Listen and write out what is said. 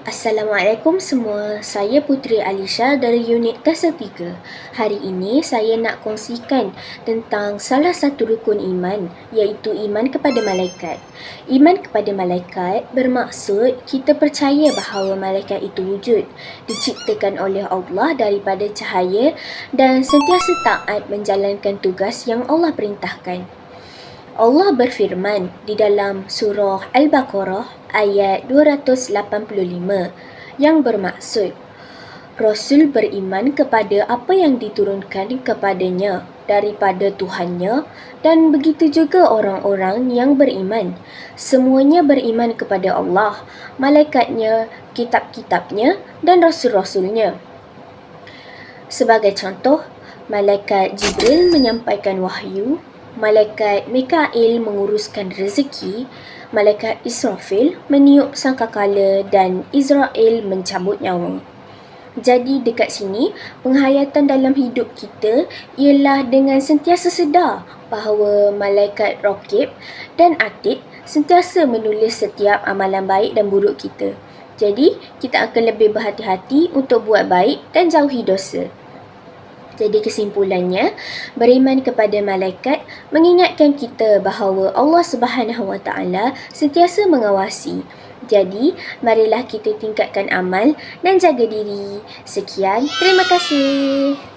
Assalamualaikum semua. Saya Putri Alisha dari unit Tasal 3. Hari ini saya nak kongsikan tentang salah satu rukun iman iaitu iman kepada malaikat. Iman kepada malaikat bermaksud kita percaya bahawa malaikat itu wujud, diciptakan oleh Allah daripada cahaya dan sentiasa taat menjalankan tugas yang Allah perintahkan. Allah berfirman di dalam surah Al-Baqarah ayat 285 yang bermaksud Rasul beriman kepada apa yang diturunkan kepadanya daripada Tuhannya dan begitu juga orang-orang yang beriman. Semuanya beriman kepada Allah, malaikatnya, kitab-kitabnya dan rasul-rasulnya. Sebagai contoh, malaikat Jibril menyampaikan wahyu Malaikat Mikail menguruskan rezeki, Malaikat Israfil meniup sangkakala dan Israel mencabut nyawa. Jadi dekat sini, penghayatan dalam hidup kita ialah dengan sentiasa sedar bahawa Malaikat Rokib dan Atid sentiasa menulis setiap amalan baik dan buruk kita. Jadi, kita akan lebih berhati-hati untuk buat baik dan jauhi dosa. Jadi kesimpulannya, beriman kepada malaikat mengingatkan kita bahawa Allah Subhanahu Wa Taala sentiasa mengawasi. Jadi, marilah kita tingkatkan amal dan jaga diri. Sekian, terima kasih.